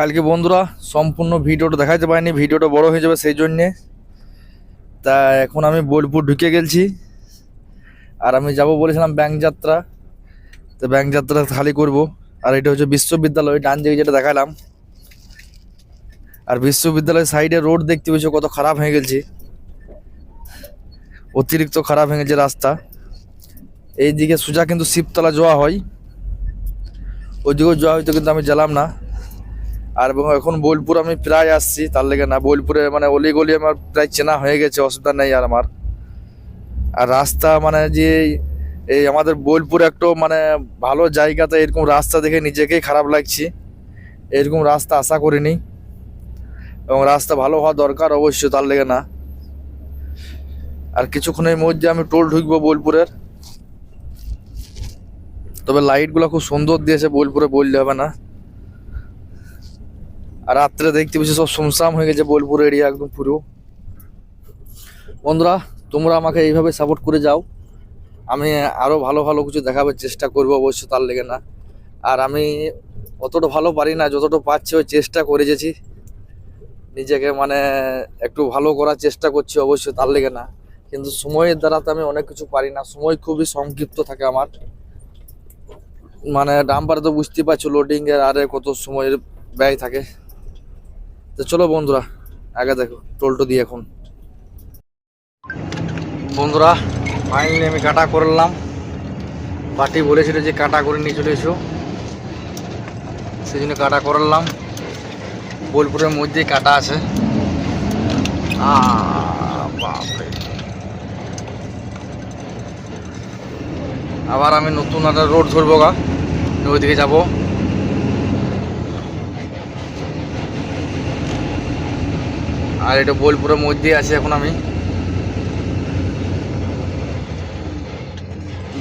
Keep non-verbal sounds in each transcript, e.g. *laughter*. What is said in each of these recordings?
কালকে বন্ধুরা সম্পূর্ণ ভিডিওটা দেখাতে পারিনি, ভিডিওটা বড় হয়ে যাবে সেই জন্যে। তা এখন আমি বোলপুর ঢুকে গেছি আর আমি যাব বলেছিলাম ব্যাংক যাত্রা। তো ব্যাংক যাত্রা খালি করব। আর এটা হচ্ছে বিশ্ববিদ্যালয় ডান দিকে যেটা দেখালাম। আর বিশ্ববিদ্যালয়ের সাইডে রোড দেখতে পেয়েছ কত খারাপ হয়ে গেছে অতিরিক্ত খারাপ হয়ে গেছে রাস্তা। এইদিকে সোজা কিন্তু শিবতলা যাওয়া হয়। ওইদিকেও যাওয়া হয়তো কিন্তু আমি গেলাম না। আর এবং এখন বোলপুর আমি প্রায় আসছি, তার লেগে না, বোলপুরে মানে অলি গলি আমার প্রায় চেনা হয়ে গেছে, অসুবিধা নেই আর আমার। আর রাস্তা মানে যে এই আমাদের বোলপুর একটু মানে ভালো জায়গাতে এরকম রাস্তা দেখে নিজেকেই খারাপ লাগছে। এরকম রাস্তা আশা করিনি। এবং রাস্তা ভালো হওয়া দরকার অবশ্যই তার লেগে না। আর কিছুক্ষণের মধ্যে আমি টোল ঢুকবো বোলপুরের। তবে লাইটগুলো খুব সুন্দর দিয়েছে, বোলপুরে বললে হবে না। আর রাত্রে দেখতে পেয়েছি সব শুমসাম হয়ে গেছে বোলপুর এরিয়া একদম পুরো। বন্ধুরা, তোমরা আমাকে এইভাবে সাপোর্ট করে যাও। আমি আরও ভালো ভালো কিছু দেখাবার চেষ্টা করব অবশ্য তার লেগে না। আর আমি অতটা ভালো পারি না, যতটা পারছি ওই চেষ্টা করে গেছি নিজেকে মানে একটু ভালো করার চেষ্টা করছি অবশ্যই তার লেগে না। কিন্তু সময়ের দ্বারা তো আমি অনেক কিছু পারি না। সময় খুবই সংক্ষিপ্ত থাকে আমার। মানে ডাম্পারে তো বুঝতেই পারছ লোডিংয়ের আরে কত সময়ের ব্যয় থাকে। তো চলো বন্ধুরা, আগে দেখো, টোলটো দিয়ে এখন। বন্ধুরা ফাইনালি আমি কাটা করলাম। পার্টি বলেছিল যে কাটা করে নিয়ে চলে এসো। সেই জন্য কাটা করলাম। বোলপুরের মধ্যেই কাটা আছে। আবার আমি নতুন একটা রোড ধরবো গা। ওইদিকে যাব। আর এটা বোলপুরের মধ্যেই আছে এখন আমি।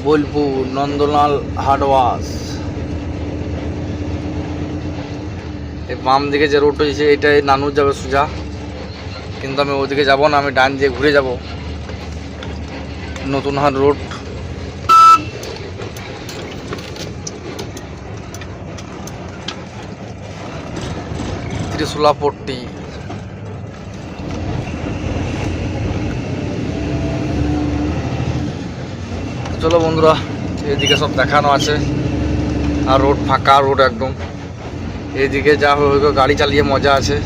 বোলপুর নন্দলাল হার্ডওয়াশ এই বাম দিকে যে রোড হয়েছে এটাই নানুর যাবে সোজা। কিন্তু আমি ওদিকে যাব না, আমি ডান দিয়ে ঘুরে যাব। নতুন হাট রোড ত্রিশুলা চলো বন্ধুরা, এদিকে সব দেখানো আছে। আর রোড ফাঁকা, রোড একদম। এইদিকে যা হোক গাড়ি চালিয়ে মজা আছে।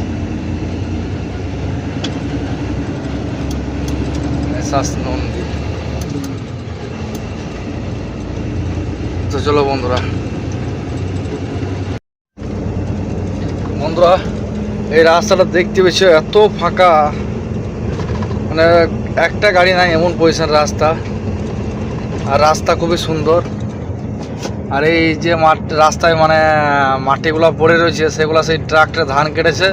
তো চলো বন্ধুরা। বন্ধুরা, এই রাস্তাটা দেখতে পেয়েছ, এত ফাঁকা। মানে একটা গাড়ি নাই, এমন পজিশন রাস্তা। আর রাস্তা খুবই সুন্দর। আর এই যে মাঠ, রাস্তায় মানে মাটিগুলো পড়ে রয়েছে, সেগুলো সেই ট্রাক্টরে ধান কেটেছে।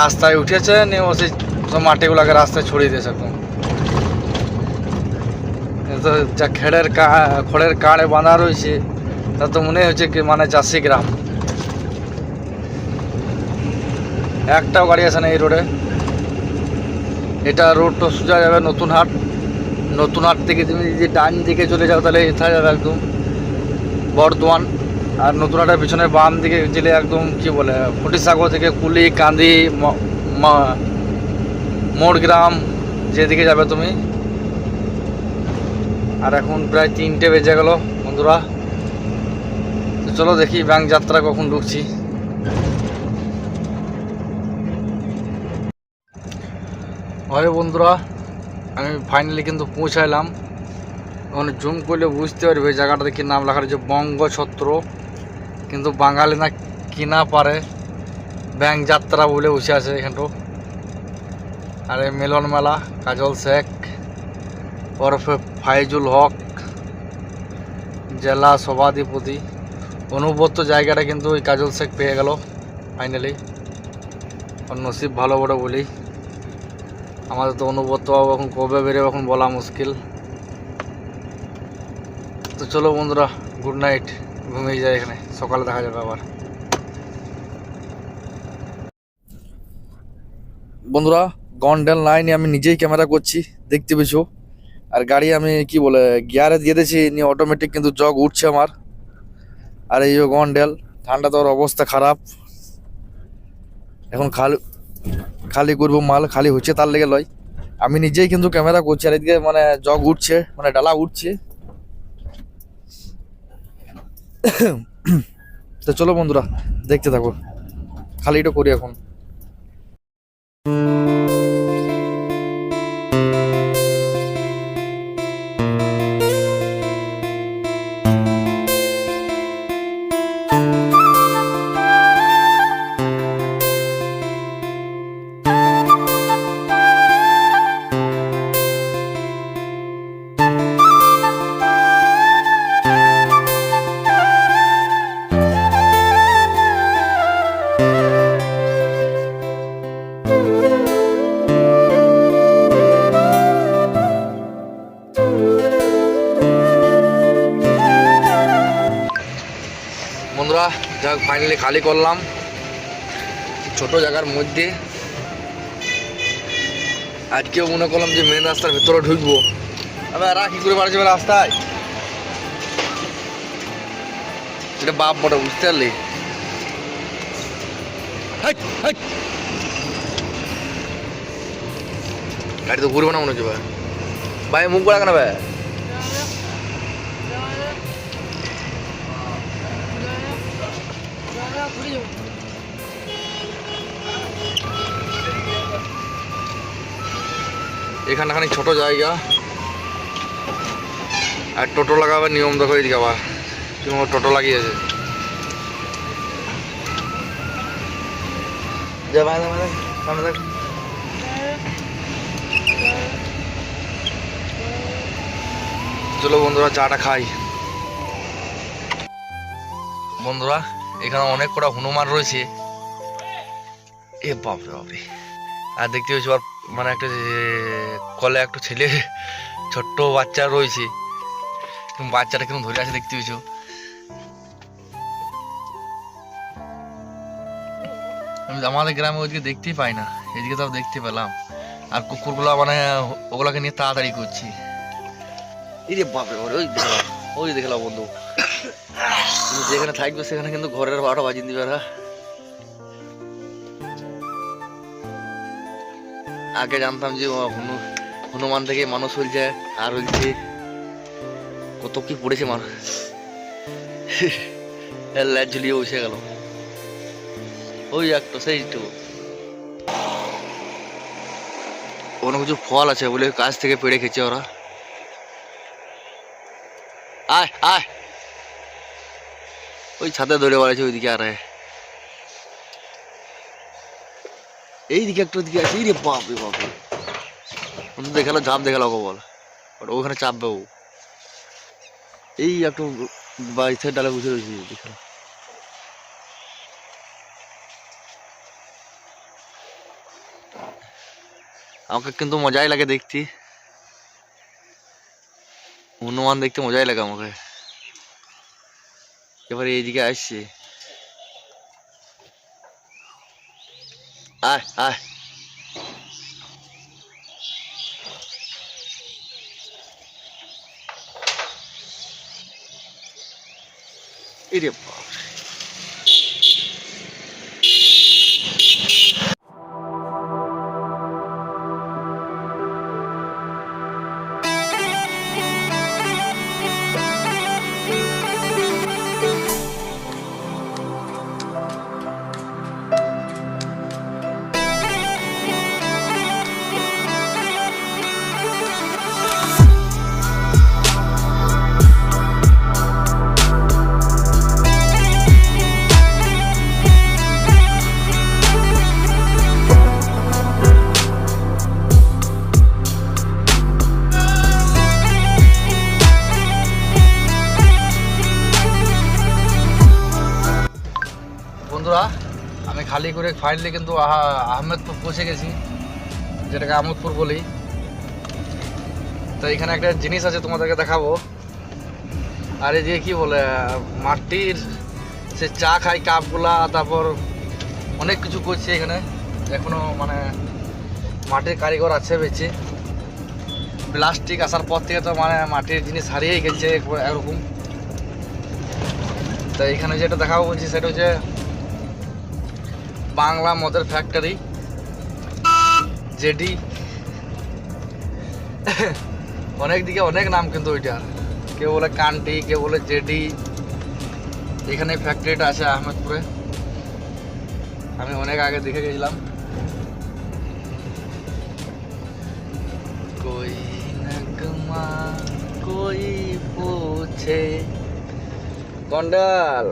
রাস্তায় উঠেছে, নিয়ে সেই সব মাটিগুলোকে রাস্তায় ছড়িয়ে দিয়েছে একদম তো যা খেড়ের কা, খড়ের কাড়ে বাঁধা রয়েছে, তা তো মনে হচ্ছে কি মানে চাষি গ্রাম। একটাও গাড়ি আছে না এই রোডে। এটা রোড তো সোজা যাবে নতুন হাট। নতুন হাট থেকে তুমি যদি ডান দিকে চলে যাও তাহলে এথায় যাবে একদম বর্ধমান, আর নতুন হাটের পিছনে বাম দিকে গেলে একদম কি বলে ফটিসাগর থেকে কুলি, কান্দি মোড়গ্রাম যেদিকে যাবে তুমি। আর এখন প্রায় তিনটে বেজে গেল বন্ধুরা। চলো দেখি ব্যাংক যাত্রা কখন ঢুকছি। হয় বন্ধুরা আমি ফাইনালি কিন্তু পৌঁছাইলাম। ওখানে জুম করলে বুঝতে পারবে জায়গাটাতে কি নাম লেখা রয়েছে, বঙ্গছত্র। কিন্তু বাঙালি না কি না পারে, ব্যাংক যাত্রা বলে বসে আছে এখানটো। আর এই মিলন মেলা, কাজল শেখ, ওরফে ফাইজুল হক, জেলা সভাধিপতি। অনুব্রত জায়গাটা কিন্তু ওই কাজল শেখ পেয়ে গেল ফাইনালি ওর নসিব ভালো বড় বলি। আমাদের তো অনুব্রত এখন কবে বেরোবে এখন বলা মুশকিল। তো চলো বন্ধুরা গুড নাইট ঘুমিয়ে যায় এখানে, সকালে দেখা যাবে আবার। বন্ধুরা গন্ডেল লাইনে আমি নিজেই ক্যামেরা করছি, দেখতে পেছো আর গাড়ি আমি কি বলে গিয়ারে দিয়ে দিয়েছি, নিয়ে অটোমেটিক কিন্তু জগ উঠছে আমার। আর এই গন্ডেল ঠান্ডা তোর অবস্থা খারাপ। এখন খালি খালি করব, মাল খালি হচ্ছে তার লেগে লয়। আমি নিজেই কিন্তু ক্যামেরা করছি, আর এদিকে মানে জগ উঠছে মানে ডালা উঠছে। তো চলো বন্ধুরা, দেখতে থাকো। খালি এটা করি এখন। ফাইনালি খালি করলাম। ছোট জায়গার মধ্যে। আজকেও মনে করলাম যে মেন রাস্তার ভেতরে ঢুকবো। আবার কি করে বাড়ি যাবে রাস্তায়? এটা বাপ বটে, বুঝতে পারলি। গাড়ি তো ঘুরবো না মনে হচ্ছে, ভাই। ভাই, মুখ বড়া কেন, ভাই? এখানে খানিক ছোট জায়গা। আর টোটো লাগাবার নিয়ম দেখো এদিকে আবার। তোমার টোটো লাগিয়েছে। চলো বন্ধুরা, চাটা খাই। বন্ধুরা এখানে অনেক কটা হনুমান রয়েছে। এ বাপরে বাপরে। আর দেখতে পাচ্ছি আর মানে একটা কলে একটা ছেলে, ছোট্ট বাচ্চা রয়েছে। বাচ্চাটা কেমন ধরে আছে দেখতে পেয়েছ আমি আমাদের গ্রামে ওইদিকে দেখতেই পাই না। এদিকে তাও দেখতে পেলাম। আর কুকুরগুলো মানে ওগুলাকে নিয়ে তাড়াতাড়ি করছি। এই রে বাপরে ওই ওই দেখলাম বন্ধু। তুমি যেখানে থাকবে সেখানে কিন্তু ঘরের বারোটা বাজিয়ে দিবে না আগে জানতাম যে হনুমান থেকে মানুষ হয়েছে, আর হয়েছে কত কি পড়েছে মানুষ। ল্যাজ ঝুলিয়ে বসে গেল। ওই একটা, সেই তো। অনেক কিছু ফল আছে বলে কাছ থেকে পেড়ে খেয়েছে ওরা আয় আয় ওই ছাদে ধরে বেড়াচ্ছে ওইদিকে আর। আয়। এইদিকে একটু দিকে আছে এই রে বাপ রে বাপ রে আমি তো দেখাল, ঝাঁপ দেখাল ওকে বল। ওটা ওখানে চাপবে ও। এই একটু বাইশের ডালে বসে রয়েছে দেখাল আমাকে কিন্তু মজাই লাগে দেখতে। হনুমান দেখতে মজাই লাগে আমাকে। এবারে এইদিকে আসছে। আয় আয়। বন্ধুরা, আমি খালি করে ফাইনালি কিন্তু আহা- আহমেদপুর পৌঁছে গেছি, যেটাকে আহমদপুর বলি। তো এখানে একটা জিনিস আছে তোমাদেরকে দেখাবো। আর এই যে কি বলে, মাটির সে চা খাই কাপগুলা, তারপর অনেক কিছু করছে এখানে। এখনও মানে মাটির কারিগর আছে বেঁচে প্লাস্টিক আসার পর থেকে তো মানে মাটির জিনিস হারিয়েই গেছে, এরকম। তো এখানে যেটা দেখাবো বলছি, সেটা হচ্ছে বাংলা মদের ফ্যাক্টরি যেটি অনেক দিকে অনেক নাম কিন্তু ওইটার কেউ বলে কান্টি কেউ বলে জেডি। এখানে ফ্যাক্টরিটা আছে আহমেদপুরে। আমি অনেক আগে দেখে গেছিলাম। কই নগমা গন্ডাল।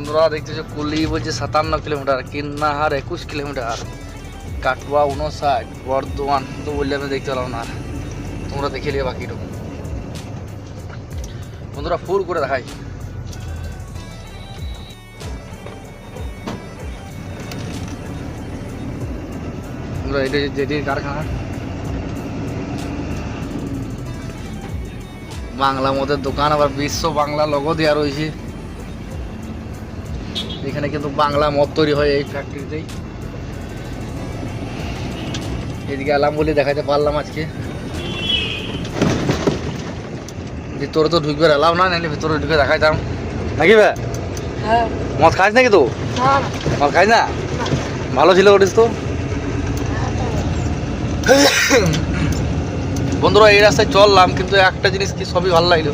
বন্ধুরা, দেখতেছো কুলি বলছে সাতান্ন কিলোমিটার, কিন্নাহার একুশ কিলোমিটার, কাটুয়া উনষাট, বর্ধমান তো বললে আমি দেখতে পেলাম না। তোমরা দেখে নিয়ে বাকিটুকু বন্ধুরা, ফুল করে দেখাই। এটা যেটির কারখানা, বাংলা মদের দোকান, আবার বিশ্ব বাংলা লোগো দেওয়া রয়েছে। এখানে কিন্তু বাংলা মদ তৈরি হয় এই ফ্যাক্টরিতেই এদিকে এলাম বলে দেখাতে পারলাম আজকে। ভিতরে তো ঢুকবে এলাম না নাহলে ভিতরে ঢুকে দেখাইতাম। নাকি ভাই হ্যাঁ। মদ খাইস নাকি তো? মদ খাইস না? ভালো ছিল করিস তো। বন্ধুরা এই রাস্তায় চললাম কিন্তু একটা জিনিস কি সবই ভালো লাগল।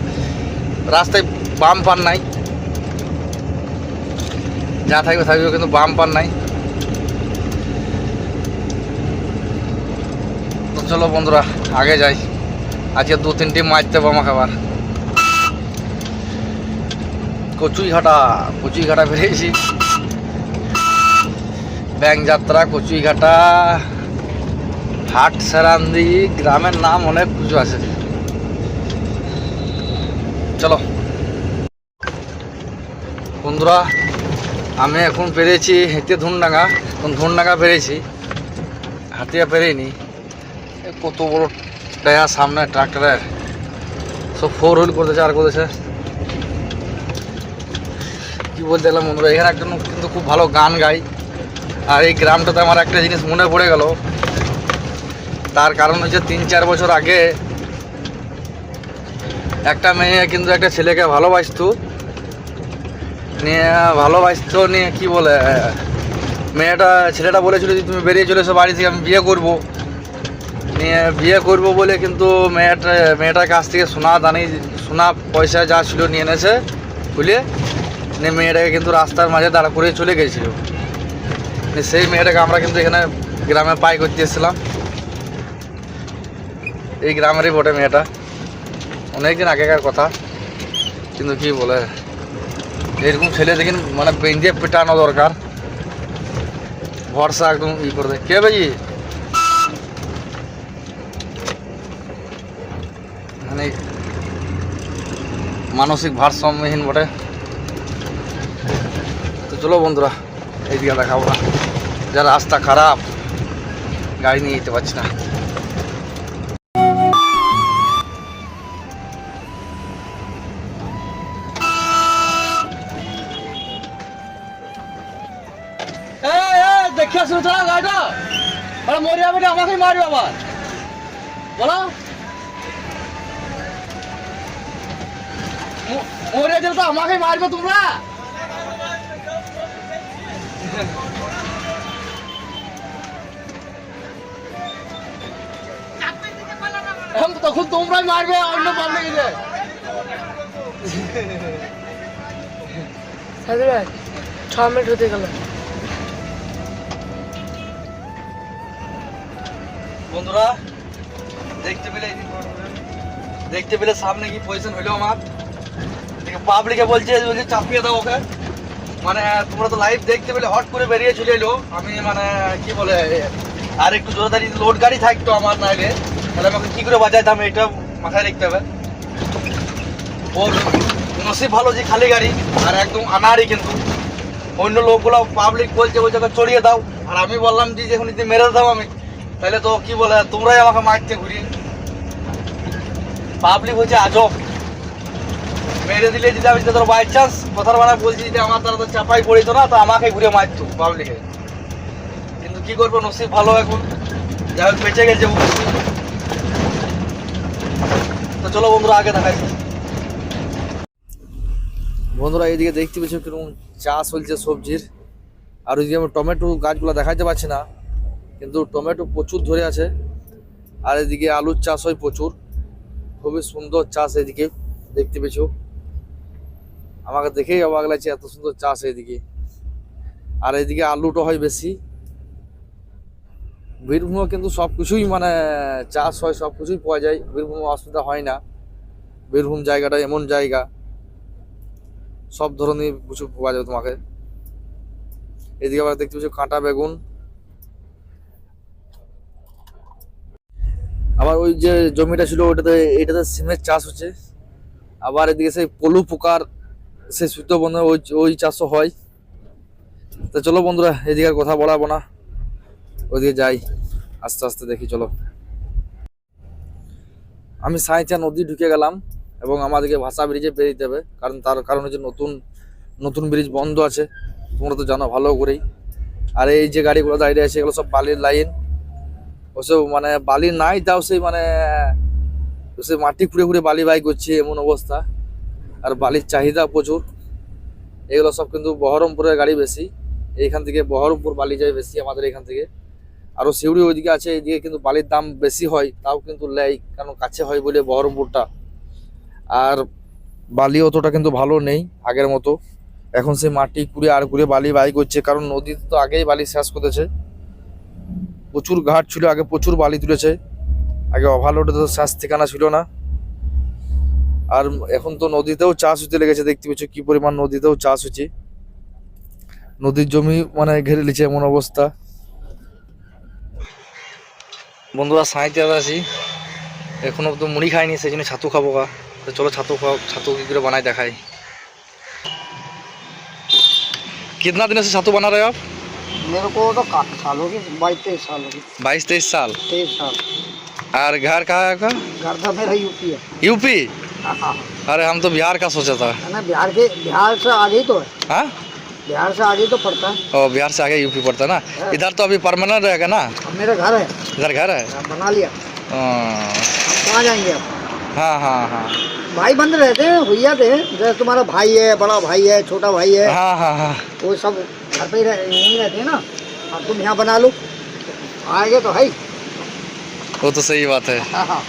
রাস্তায় বাম পান নাই। যা থাকবে থাকবে, কিন্তু বাম পান নাই। তো চলো বন্ধুরা, আগে যাই। আজকে দু তিনটি মাছ দেবো আমাকে আবার কচুই ঘাটা কচুই ঘাটা বেরিয়েছি ব্যাং যাত্রা কচুই ঘাটা হাট সেরান্দি, গ্রামের নাম অনেক কিছু আছে। চলো। বন্ধুরা আমি এখন পেরেছি হেঁটে ধুনডাঙ্গা, এখন ধুনডাঙ্গা পেরেছি। হাতিয়া পেরেনি কত বড় টায়ার, সামনে ট্রাক্টরের। সব ফোর হুইল করতেছে, আর করতেছে। কি বলতে গেলাম বন্ধুরা, এখানে একজন কিন্তু খুব ভালো গান গাই। আর এই গ্রামটাতে আমার একটা জিনিস মনে পড়ে গেল। তার কারণ হচ্ছে তিন চার বছর আগে একটা মেয়ে কিন্তু একটা ছেলেকে ভালোবাসতো। নিয়ে ভালোবাসতো নিয়ে কি বলে, মেয়েটা, ছেলেটা বলেছিল যে তুমি বেরিয়ে চলে এসো, বাড়ি থেকে আমি বিয়ে করব। নিয়ে বিয়ে করব বলে কিন্তু মেয়েটা, মেয়েটার কাছ থেকে সোনা দানি, সোনা পয়সা যা ছিল নিয়ে এনেছে, বুঝলে? নিয়ে মেয়েটাকে কিন্তু রাস্তার মাঝে দাঁড়া করে চলে গেছিল। সেই মেয়েটাকে আমরা কিন্তু এখানে গ্রামে পাই করতে এসেছিলাম। এই গ্রামেরই বটে মেয়েটা। অনেকদিন আগেকার কথা। কিন্তু কি বলে এরকম ছেলে দেখিন মানে বেঁধে পেটানো দরকার। ভরসা একদম ই করে দেয়। কে ভাই? মানে মানসিক ভারসাম্যহীন বটে। তো চলো বন্ধুরা, এইদিকে দেখাবো না। যা রাস্তা খারাপ, গাড়ি নিয়ে যেতে পারছি না। আমাকেই মারবে আবার। বলো। মরে গেলে তো আমাকেই মারবে তোমরা। তখন তোমরাই মারবে, অন্য সাধু ভাই, ছ মিনিট হতে গেল। বন্ধুরা, দেখতে পেলে দেখতে পেলে সামনে কি পজিশন হইল আমার? পাবলিকে বলছে বলছে চাপিয়ে দাও ওকে। মানে তোমরা তো লাইভ দেখতে পেলে, হট করে বেরিয়ে চলে এলো। আমি মানে কি বলে, আর একটু জোরে দাঁড়িয়ে লোড গাড়ি থাকতো আমার না নাইলে। তাহলে আমাকে কী করে বাজাইতাম এটা মাথায় রাখতে হবে। ওর নসিব ভালো যে খালি গাড়ি, আর একদম আনারই কিন্তু। অন্য লোকগুলো পাবলিক বলছে, ওই জায়গায় চড়িয়ে দাও। আর আমি বললাম যে যখন যদি মেরে দাও আমি। তাহলে তো কি বলে, তোমরাই আমাকে মারতে ঘুরি পাবলিক হচ্ছে আজব। মেরে দিলে যদি আমি তোর বাই চান্স কথার বানা বলছি যে আমার তারা তো চাপাই পড়িত না, তো আমাকে ঘুরে মারতো পাবলিকে কিন্তু কি করব, নসিব ভালো এখন। যাই হোক, বেঁচে গেছে তো চলো বন্ধুরা, আগে দেখাই। বন্ধুরা, এইদিকে দেখতে পেয়েছ কীরকম চাষ চলছে সবজির। আর ওইদিকে আমি টমেটো গাছগুলো দেখাতে পারছি না। কিন্তু টমেটো প্রচুর ধরে আছে। আর এদিকে আলুর চাষ হয় প্রচুর। খুবই সুন্দর চাষ এদিকে, দেখতে পেছো আমাকে দেখেই অবাক লাগছে এত সুন্দর চাষ এদিকে। আর এদিকে আলুটা হয় বেশি। বীরভূমে কিন্তু সব কিছুই মানে চাষ হয় সব কিছুই পাওয়া যায়। বীরভূমে অসুবিধা হয় না। বীরভূম জায়গাটা এমন জায়গা। সব ধরনের কিছু পাওয়া যাবে তোমাকে। এদিকে আবার দেখতে পাচ্ছ কাঁটা বেগুন। আবার ওই যে জমিটা ছিল ওইটাতে এটাতে সিমের চাষ হচ্ছে। আবার এদিকে সেই পলু পোকার সেই সুতো বন্ধ, ওই ওই চাষও হয়। তো চলো বন্ধুরা, এদিকে কথা বলাবো না। ওইদিকে যাই, আস্তে আস্তে দেখি, চলো। আমি সাঁইচা নদী ঢুকে গেলাম এবং আমাদেরকে ভাষা ব্রিজে বেরিয়ে দেবে কারণ তার কারণ হচ্ছে নতুন নতুন ব্রিজ বন্ধ আছে। তোমরা তো জানো, ভালো করেই। আর এই যে গাড়িগুলো দাঁড়িয়ে আছে, এগুলো সব বালির লাইন ওসব মানে বালি নাই, তাও সেই মানে সে মাটি খুঁড়ে খুঁড়ে বালি বাই করছে এমন অবস্থা। আর বালির চাহিদা প্রচুর। এগুলো সব কিন্তু বহরমপুরের গাড়ি বেশি। এইখান থেকে বহরমপুর বালি যায় বেশি আমাদের এখান থেকে। আরও সিউড়ি ওইদিকে আছে এইদিকে কিন্তু বালির দাম বেশি হয়, তাও কিন্তু লেয় কারণ কাছে হয় বলে বহরমপুরটা। আর বালি অতটা কিন্তু ভালো নেই আগের মতো। এখন সে মাটি কুড়ে আর কুড়ে বালি বাই করছে, কারণ নদীতে তো আগেই বালি শেষ করেছে। প্রচুর ঘাট ছিল আগে প্রচুর বালি তুলেছে আগে ওভারলোডে তো শ্বাস ঠিকানা ছিল না আর এখন তো নদীতেও চাষ হতে লেগেছে দেখতে পাচ্ছ কি পরিমাণ নদীতেও চাষ হচ্ছে নদীর জমি মানে ঘিরে নিচ্ছে এমন অবস্থা বন্ধুরা সাঁইতে আছি এখনো তো মুড়ি খাইনি সেই জন্য ছাতু খাবো গা তো চলো ছাতু খাও ছাতু কি করে বানাই দেখাই कितना दिन से छतु बना रहे हो आप मेरे को तो काफ़ी साल हो गए बाईस तेईस साल हो गए। बाईस तेईस साल? तेईस साल। और घर कहाँ है आपका? घर था मेरा यूपी है। यूपी? हाँ, हाँ। अरे हम तो बिहार का सोचा था। ना बिहार के बिहार से आगे ही तो है। हाँ? बिहार से आगे तो पड़ता है। बिहार से आगे यूपी पड़ता है ना? इधर तो अभी परमानेंट रहेगा ना? मेरा घर है। इधर घर है? बना लिया। हाँ, कहाँ जाएँगे आप हाँ हाँ हाँ। भाई बंद रहते हैं भैया थे। जैसे तुम्हारा भाई है बड़ा भाई है छोटा भाई है। हाँ हाँ हाँ। वो सब घर पे ही रह, यहीं रहते हैं ना। अब तुम यहाँ बना लो। आएँगे तो है वो तो सही बात है। हाँ, हाँ।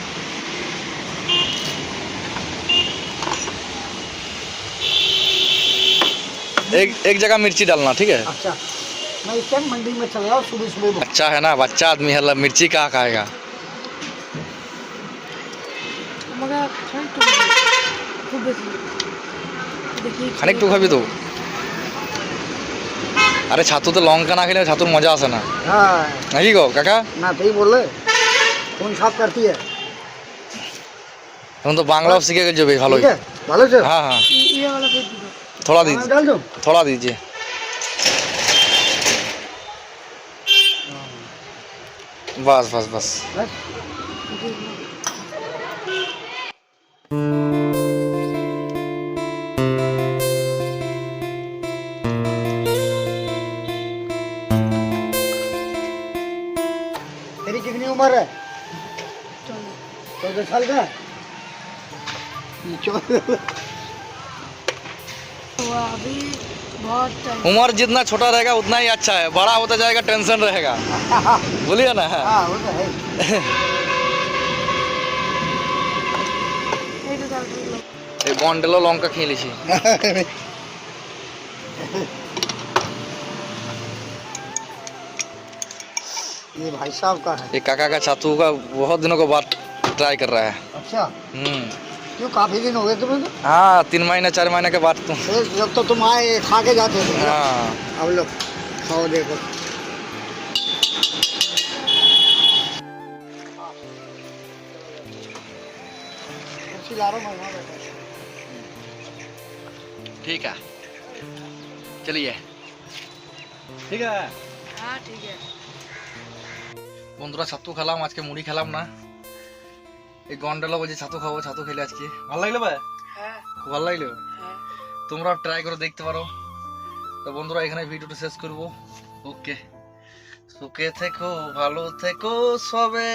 एक एक जगह मिर्ची डालना ठीक है? अच्छा। मैं इस टाइम मंडी में चल रहा हूँ सुबह सुबह तो। अच्छा है ना बच्चा आदमी है मतलब मिर्ची कहाँ खाएगा? खाने तू खा भी दो। আরে ছাতু তো লঙ্কা না খেলে ছাতুর মজা আসে না। হ্যাঁ। নাকি গো কাকা? না তুই বললে। কোন সাপ কাটতি তখন তো বাংলাও শিখে হ্যাঁ? গেছো বেশ ভালোই। ভালো হ্যাঁ হ্যাঁ। থোড়া দিন হ্যাঁ, থোড়া দিজিয়ে বাস বাস বাস। उम्र जितना छोटा रहेगा उतना ही अच्छा है बड़ा होता जाएगा टेंशन रहेगा *laughs* बोलिए ना हाँ वो तो है এই তো তারপরে গেলাম। এই বন্ডেলও লঙ্কা খেয়ে লিছি *laughs* ये भाई साहब का है ये काका का छातू का बहुत दिनों के बाद ट्राई कर रहा है अच्छा हम्म क्यों काफी दिन हो गए तुम्हें तो हाँ तीन महीने चार महीने के बाद तुम फिर जब तो तुम आए खा के जाते थे हाँ अब लो खाओ देखो कुर्सी ला रहा हूँ मैं वहाँ बैठा हूँ। ठीक है चलिए ঠিক আছে হ্যাঁ ঠিক আছে বন্ধুরা ছাতু খেলাম আজকে মুড়ি খেলাম না এই গন্ডেলা বলছে ছাতু খাব ছাতু খেলে আজকে। ভালো লাগল ভাই? হ্যাঁ। খুব ভালো লাগল? হ্যাঁ। তোমরা ট্রাই করে দেখতে পারো। তো বন্ধুরা এখানে ভিডিওটা শেষ করব। ওকে। সুখে থেকো ভালো থেকো সবে।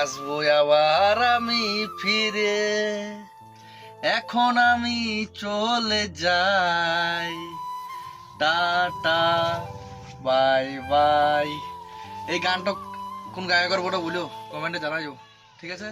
আসব আবার আমি ফিরে। এখন আমি চলে যাই। টাটা বাই বাই। এই গানটা কোন গায়কের ওটা বলো কমেন্টে জানাইও। ঠিক আছে?